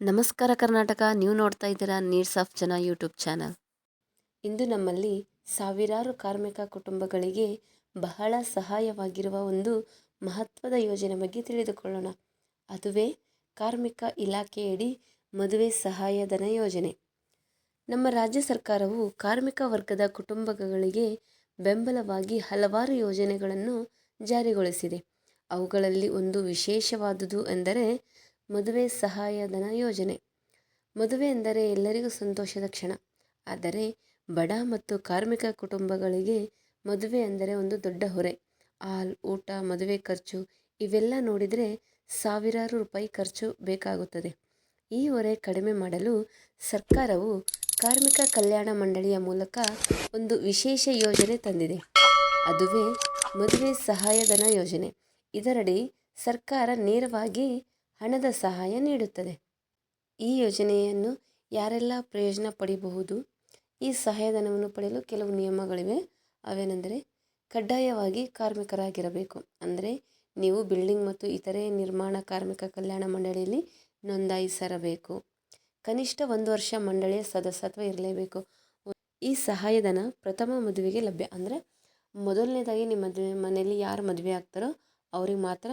ನಮಸ್ಕಾರ ಕರ್ನಾಟಕ. ನೀವು ನೋಡ್ತಾ ಇದ್ದೀರಾ needs of Jana YouTube channel. ಇಂದು ನಮ್ಮಲ್ಲಿ ಸಾವಿರಾರು ಕಾರ್ಮಿಕ ಕುಟುಂಬಗಳಿಗೆ ಬಹಳ ಸಹಾಯವಾಗಿರುವ ಒಂದು ಮಹತ್ವದ ಯೋಜನೆ ಬಗ್ಗೆ ತಿಳಿದುಕೊಳ್ಳೋಣ. ಅದುವೇ ಕಾರ್ಮಿಕ ಇಲಾಖೆಯಡಿ ಮದುವೆ ಸಹಾಯಧನ ಯೋಜನೆ. ನಮ್ಮ ರಾಜ್ಯ ಸರ್ಕಾರವು ಕಾರ್ಮಿಕ ವರ್ಗದ ಕುಟುಂಬಗಳಿಗೆ ಬೆಂಬಲವಾಗಿ ಹಲವಾರು ಯೋಜನೆಗಳನ್ನು ಜಾರಿಗೊಳಿಸಿದೆ. ಅವುಗಳಲ್ಲಿ ಒಂದು ವಿಶೇಷವಾದುದು ಎಂದರೆ ಮದುವೆ ಸಹಾಯಧನ ಯೋಜನೆ. ಮದುವೆ ಎಂದರೆ ಎಲ್ಲರಿಗೂ ಸಂತೋಷದ ಕ್ಷಣ. ಆದರೆ ಬಡ ಮತ್ತು ಕಾರ್ಮಿಕ ಕುಟುಂಬಗಳಿಗೆ ಮದುವೆ ಅಂದರೆ ಒಂದು ದೊಡ್ಡ ಹೊರೆ. ಹಾಲ್, ಊಟ, ಮದುವೆ ಖರ್ಚು ಇವೆಲ್ಲ ನೋಡಿದರೆ ಸಾವಿರಾರು ರೂಪಾಯಿ ಖರ್ಚು ಬೇಕಾಗುತ್ತದೆ. ಈ ಹೊರೆ ಕಡಿಮೆ ಮಾಡಲು ಸರ್ಕಾರವು ಕಾರ್ಮಿಕ ಕಲ್ಯಾಣ ಮಂಡಳಿಯ ಮೂಲಕ ಒಂದು ವಿಶೇಷ ಯೋಜನೆ ತಂದಿದೆ. ಅದುವೇ ಮದುವೆ ಸಹಾಯಧನ ಯೋಜನೆ. ಇದರಡಿ ಸರ್ಕಾರ ನೇರವಾಗಿ ಹಣದ ಸಹಾಯ ನೀಡುತ್ತದೆ. ಈ ಯೋಜನೆಯನ್ನು ಯಾರೆಲ್ಲ ಪ್ರಯೋಜನ ಪಡೆಯಬಹುದು ಈ ಸಹಾಯಧನವನ್ನು ಪಡೆಯಲು ಕೆಲವು ನಿಯಮಗಳಿವೆ. ಅವೇನೆಂದರೆ, ಕಡ್ಡಾಯವಾಗಿ ಕಾರ್ಮಿಕರಾಗಿರಬೇಕು. ಅಂದರೆ, ನೀವು ಬಿಲ್ಡಿಂಗ್ ಮತ್ತು ಇತರೆ ನಿರ್ಮಾಣ ಕಾರ್ಮಿಕ ಕಲ್ಯಾಣ ಮಂಡಳಿಯಲ್ಲಿ ನೋಂದಾಯಿಸಿರಬೇಕು. ಕನಿಷ್ಠ ಒಂದು ವರ್ಷ ಮಂಡಳಿಯ ಸದಸ್ಯತ್ವ ಇರಲೇಬೇಕು. ಈ ಸಹಾಯಧನ ಪ್ರಥಮ ಮದುವೆಗೆ ಲಭ್ಯ. ಅಂದರೆ, ಮೊದಲನೇದಾಗಿ ನಿಮ್ಮ ಮನೆಯಲ್ಲಿ ಯಾರು ಮದುವೆ ಆಗ್ತಾರೋ, ಅವ್ರಿಗೆ ಮಾತ್ರ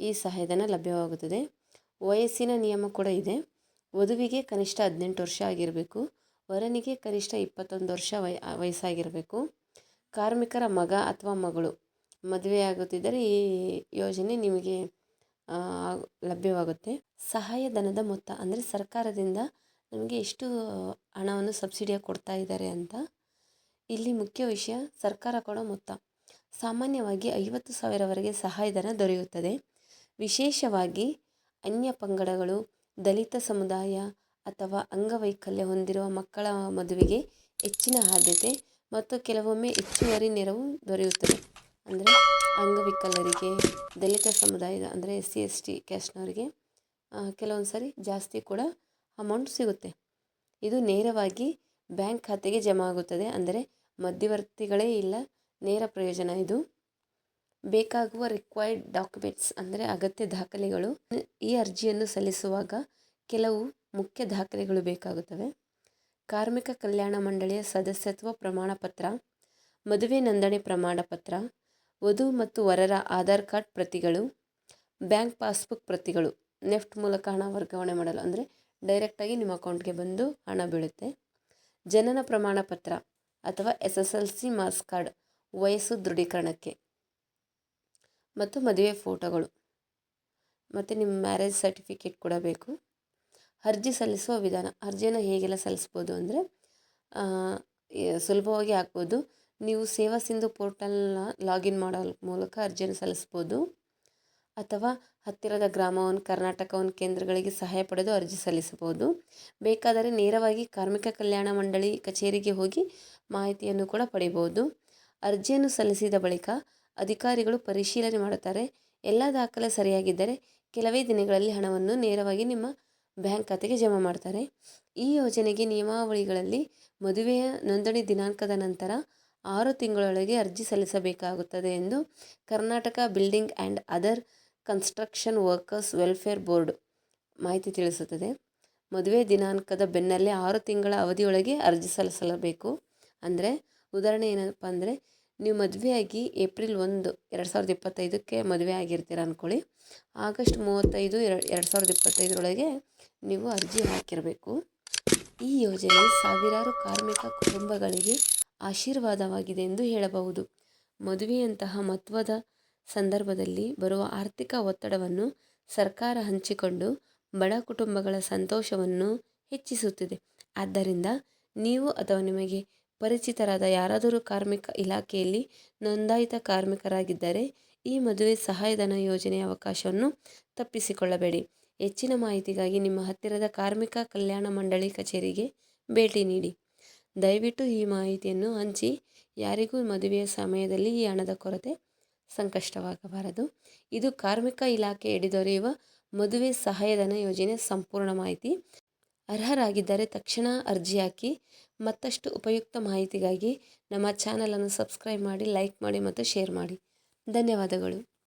ಈ ಸಹಾಯಧನ ಲಭ್ಯವಾಗುತ್ತದೆ. ವಯಸ್ಸಿನ ನಿಯಮ ಕೂಡ ಇದೆ. ವಧುವಿಗೆ ಕನಿಷ್ಠ ಹದಿನೆಂಟು ವರ್ಷ ಆಗಿರಬೇಕು. ವರನಿಗೆ ಕನಿಷ್ಠ ಇಪ್ಪತ್ತೊಂದು ವರ್ಷ ವಯ, ವಯಸ್ಸಾಗಿರಬೇಕು. ಕಾರ್ಮಿಕರ ಮಗ ಅಥವಾ ಮಗಳು ಮದುವೆಯಾಗುತ್ತಿದ್ದರೆ ಈ ಯೋಜನೆ ನಿಮಗೆ ಲಭ್ಯವಾಗುತ್ತೆ. ಸಹಾಯಧನದ ಮೊತ್ತ ಅಂದರೆ ಸರ್ಕಾರದಿಂದ ನಮಗೆ ಎಷ್ಟು ಹಣವನ್ನು ಸಬ್ಸಿಡಿಯಾಗಿ ಕೊಡ್ತಾ ಇದ್ದಾರೆ ಅಂತ ಇಲ್ಲಿ ಮುಖ್ಯ ವಿಷಯ ಸರ್ಕಾರ ಕೊಡೋ ಮೊತ್ತ. ಸಾಮಾನ್ಯವಾಗಿ ಐವತ್ತು ಸಾವಿರವರೆಗೆ ಸಹಾಯಧನ ದೊರೆಯುತ್ತದೆ. ವಿಶೇಷವಾಗಿ ಅನ್ಯ ಪಂಗಡಗಳು, ದಲಿತ ಸಮುದಾಯ ಅಥವಾ ಅಂಗವೈಕಲ್ಯ ಹೊಂದಿರುವ ಮಕ್ಕಳ ಮದುವೆಗೆ ಹೆಚ್ಚಿನ ಆದ್ಯತೆ ಮತ್ತು ಕೆಲವೊಮ್ಮೆ ಹೆಚ್ಚುವರಿ ನೆರವು ದೊರೆಯುತ್ತದೆ. ಅಂದರೆ ಅಂಗವಿಕಲರಿಗೆ ದಲಿತ ಸಮುದಾಯದ ಅಂದರೆ ಎಸ್ ಸಿ ಎಸ್ ಟಿ ಕ್ಯಾಸ್ಟ್ನವರಿಗೆ ಕೆಲವೊಂದು ಸಾರಿ ಜಾಸ್ತಿ ಕೂಡ ಅಮೌಂಟ್ ಸಿಗುತ್ತೆ. ಇದು ನೇರವಾಗಿ ಬ್ಯಾಂಕ್ ಖಾತೆಗೆ ಜಮಾ ಆಗುತ್ತದೆ. ಅಂದರೆ ಮಧ್ಯವರ್ತಿಗಳೇ ಇಲ್ಲ, ನೇರ ಪ್ರಯೋಜನ ಇದು. ಬೇಕಾಗುವ ರಿಕ್ವೈರ್ಡ್ ಡಾಕ್ಯುಮೆಂಟ್ಸ್ ಅಂದರೆ ಅಗತ್ಯ ದಾಖಲೆಗಳು. ಈ ಅರ್ಜಿಯನ್ನು ಸಲ್ಲಿಸುವಾಗ ಕೆಲವು ಮುಖ್ಯ ದಾಖಲೆಗಳು ಬೇಕಾಗುತ್ತವೆ. ಕಾರ್ಮಿಕ ಕಲ್ಯಾಣ ಮಂಡಳಿಯ ಸದಸ್ಯತ್ವ ಪ್ರಮಾಣ ಪತ್ರ ಮದುವೆ ನೋಂದಣಿ ಪ್ರಮಾಣ ಪತ್ರ ವಧು ಮತ್ತು ವರರ ಆಧಾರ್ ಕಾರ್ಡ್ ಪ್ರತಿಗಳು, ಬ್ಯಾಂಕ್ ಪಾಸ್ಬುಕ್ ಪ್ರತಿಗಳು. ನೆಫ್ಟ್ ಮೂಲಕ ಹಣ ವರ್ಗಾವಣೆ ಮಾಡಲು ಅಂದರೆ ಡೈರೆಕ್ಟಾಗಿ ನಿಮ್ಮ ಅಕೌಂಟ್ಗೆ ಬಂದು ಹಣ ಬೀಳುತ್ತೆ. ಜನನ ಪ್ರಮಾಣ ಪತ್ರ ಅಥವಾ S S L C marks card ವಯಸ್ಸು ದೃಢೀಕರಣಕ್ಕೆ. ಮತ್ತು ಮದುವೆ ಫೋಟೋಗಳು. ಮತ್ತು ನಿಮ್ಮ ಮ್ಯಾರೇಜ್ ಸರ್ಟಿಫಿಕೇಟ್ ಕೂಡ ಬೇಕು. ಅರ್ಜಿ ಸಲ್ಲಿಸುವ ವಿಧಾನ, ಅರ್ಜಿಯನ್ನು ಹೇಗೆಲ್ಲ ಸಲ್ಲಿಸ್ಬೋದು ಅಂದರೆ ಸುಲಭವಾಗಿ ಹಾಕ್ಬೋದು. ನೀವು ಸೇವಾ ಸಿಂಧು ಪೋರ್ಟಲ್ನ ಲಾಗಿನ್ ಮಾಡೋ ಮೂಲಕ ಅರ್ಜಿಯನ್ನು ಸಲ್ಲಿಸ್ಬೋದು. ಅಥವಾ ಹತ್ತಿರದ ಗ್ರಾಮವನ್ನು, ಕರ್ನಾಟಕವನ್ನು, ಕೇಂದ್ರಗಳಿಗೆ ಸಹಾಯ ಪಡೆದು ಅರ್ಜಿ ಸಲ್ಲಿಸಬಹುದು. ಬೇಕಾದರೆ ನೇರವಾಗಿ ಕಾರ್ಮಿಕ ಕಲ್ಯಾಣ ಮಂಡಳಿ ಕಚೇರಿಗೆ ಹೋಗಿ ಮಾಹಿತಿಯನ್ನು ಕೂಡ ಪಡೆಯಬಹುದು. ಅರ್ಜಿಯನ್ನು ಸಲ್ಲಿಸಿದ ಬಳಿಕ ಅಧಿಕಾರಿಗಳು ಪರಿಶೀಲನೆ ಮಾಡುತ್ತಾರೆ. ಎಲ್ಲ ದಾಖಲೆ ಸರಿಯಾಗಿದ್ದರೆ ಕೆಲವೇ ದಿನಗಳಲ್ಲಿ ಹಣವನ್ನು ನೇರವಾಗಿ ನಿಮ್ಮ ಬ್ಯಾಂಕ್ ಖಾತೆಗೆ ಜಮಾ ಮಾಡ್ತಾರೆ. ಈ ಯೋಜನೆಗೆ ನಿಯಮಾವಳಿಗಳಲ್ಲಿ ಮದುವೆಯ ನೋಂದಣಿ ದಿನಾಂಕದ ನಂತರ ಆರು ತಿಂಗಳೊಳಗೆ ಅರ್ಜಿ ಸಲ್ಲಿಸಬೇಕಾಗುತ್ತದೆ ಎಂದು Karnataka building and other construction workers welfare board ಮಾಹಿತಿ ತಿಳಿಸುತ್ತದೆ. ಮದುವೆ ದಿನಾಂಕದ ಬೆನ್ನಲ್ಲೇ ಆರು ತಿಂಗಳ ಅವಧಿಯೊಳಗೆ ಅರ್ಜಿ ಸಲ್ಲಿಸಲೇಬೇಕು ಅಂದರೆ ಉದಾಹರಣೆ ಏನಪ್ಪ ಅಂದರೆ ನೀವು ಮದುವೆಯಾಗಿ ಏಪ್ರಿಲ್ ಒಂದು, ಎರಡು ಸಾವಿರದ ಇಪ್ಪತ್ತೈದಕ್ಕೆ ಮದುವೆ ಆಗಿರ್ತೀರ ಅಂದ್ಕೊಳ್ಳಿ ಆಗಸ್ಟ್ ಮೂವತ್ತೈದು ಎರಡು ಎರಡು ಸಾವಿರದ ಇಪ್ಪತ್ತೈದರೊಳಗೆ ನೀವು ಅರ್ಜಿ ಹಾಕಿರಬೇಕು. ಈ ಯೋಜನೆ ಸಾವಿರಾರು ಕಾರ್ಮಿಕ ಕುಟುಂಬಗಳಿಗೆ ಆಶೀರ್ವಾದವಾಗಿದೆ ಎಂದು ಹೇಳಬಹುದು. ಮದುವೆಯಂತಹ ಮಹತ್ವದ ಸಂದರ್ಭದಲ್ಲಿ ಬರುವ ಆರ್ಥಿಕ ಒತ್ತಡವನ್ನು ಸರ್ಕಾರ ಹಂಚಿಕೊಂಡು ಬಡ ಕುಟುಂಬಗಳ ಸಂತೋಷವನ್ನು ಹೆಚ್ಚಿಸುತ್ತಿದೆ. ಆದ್ದರಿಂದ ನೀವು ಅಥವಾ ನಿಮಗೆ ಪರಿಚಿತರಾದ ಯಾರಾದರೂ ಕಾರ್ಮಿಕ ಇಲಾಖೆಯಲ್ಲಿ ನೋಂದಾಯಿತ ಕಾರ್ಮಿಕರಾಗಿದ್ದರೆ ಈ ಮದುವೆ ಸಹಾಯಧನ ಯೋಜನೆಯ ಅವಕಾಶವನ್ನು ತಪ್ಪಿಸಿಕೊಳ್ಳಬೇಡಿ. ಹೆಚ್ಚಿನ ಮಾಹಿತಿಗಾಗಿ ನಿಮ್ಮ ಹತ್ತಿರದ ಕಾರ್ಮಿಕ ಕಲ್ಯಾಣ ಮಂಡಳಿ ಕಚೇರಿಗೆ ಭೇಟಿ ನೀಡಿ. ದಯವಿಟ್ಟು ಈ ಮಾಹಿತಿಯನ್ನು ಹಂಚಿ, ಯಾರಿಗೂ ಮದುವೆಯ ಸಮಯದಲ್ಲಿ ಈ ಹಣದ ಕೊರತೆ ಸಂಕಷ್ಟವಾಗಬಾರದು. ಇದು ಕಾರ್ಮಿಕ ಇಲಾಖೆ ದೊರೆಯುವ ಮದುವೆ ಸಹಾಯಧನ ಯೋಜನೆ ಸಂಪೂರ್ಣ ಮಾಹಿತಿ. ಅರ್ಹರಾಗಿದ್ದರೆ ತಕ್ಷಣ ಅರ್ಜಿ ಹಾಕಿ ಮತ್ತಷ್ಟು ಉಪಯುಕ್ತ ಮಾಹಿತಿಗಾಗಿ ನಮ್ಮ ಚಾನಲನ್ನು ಸಬ್ಸ್ಕ್ರೈಬ್ ಮಾಡಿ, ಲೈಕ್ ಮಾಡಿ ಮತ್ತು ಶೇರ್ ಮಾಡಿ. ಧನ್ಯವಾದಗಳು.